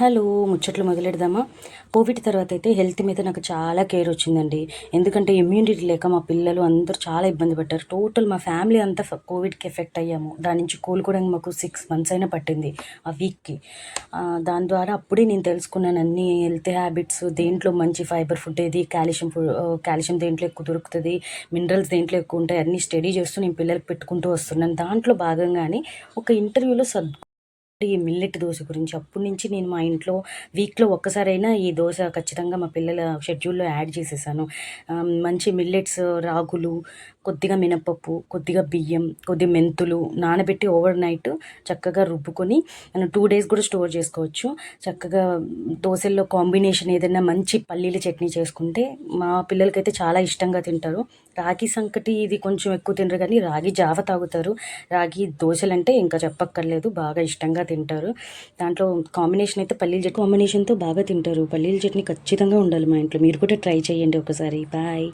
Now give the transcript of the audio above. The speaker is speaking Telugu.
హలో ముచ్చట్లు మొదలెడదామా? కోవిడ్ తర్వాత అయితే హెల్త్ మీద నాకు చాలా కేర్ వచ్చిందండి. ఎందుకంటే ఇమ్యూనిటీ లేక మా పిల్లలు అందరూ చాలా ఇబ్బంది పడ్డారు. టోటల్ మా ఫ్యామిలీ అంతా కోవిడ్కి ఎఫెక్ట్ అయ్యాము. దాని నుంచి కోలుకోవడానికి మాకు సిక్స్ మంత్స్ అయినా పట్టింది ఆ వీక్కి దాని ద్వారా అప్పుడే నేను తెలుసుకున్నాను అన్ని హెల్త్ హ్యాబిట్స్ దేంట్లో మంచి ఫైబర్ ఫుడ్ ఏది కాల్షియం ఫుడ్ కాల్షియం దేంట్లో ఎక్కువ దొరుకుతుంది మినరల్స్ దేంట్లో ఎక్కువ ఉంటాయి అన్నీ స్టడీ చేస్తూ నేను పిల్లలకు పెట్టుకుంటూ వస్తున్నాను. దాంట్లో భాగంగానే ఒక ఇంటర్వ్యూలో సద్ ఈ మిల్లెట్ దోశ గురించి. అప్పటి నుంచి నేను మా ఇంట్లో వీక్లో ఒక్కసారైనా ఈ దోశ ఖచ్చితంగా మా పిల్లల షెడ్యూల్లో యాడ్ చేసేసాను. మంచి మిల్లెట్స్ రాగులు కొద్దిగా మినపప్పు కొద్దిగా బియ్యం కొద్దిగా మెంతులు నానబెట్టి ఓవర్ నైట్ చక్కగా రుబ్బుకొని మనం టూ డేస్ కూడా స్టోర్ చేసుకోవచ్చు. చక్కగా దోశల్లో కాంబినేషన్ ఏదైనా మంచి పల్లీల చట్నీ చేసుకుంటే మా పిల్లలకైతే చాలా ఇష్టంగా తింటారు. రాగి సంకటి ఇది కొంచెం ఎక్కువ తినరు కానీ రాగి జావ తాగుతారు. రాగి దోశలు అంటే ఇంకా చెప్పక్కర్లేదు బాగా ఇష్టంగా తింటారు. దాంట్లో కాంబినేషన్ అయితే పల్లీల చట్నీ కాంబినేషన్తో బాగా తింటారు. పల్లీల చట్నీ ఖచ్చితంగా ఉండాలి మా ఇంట్లో. మీరు కూడా ట్రై చేయండి ఒకసారి. బాయ్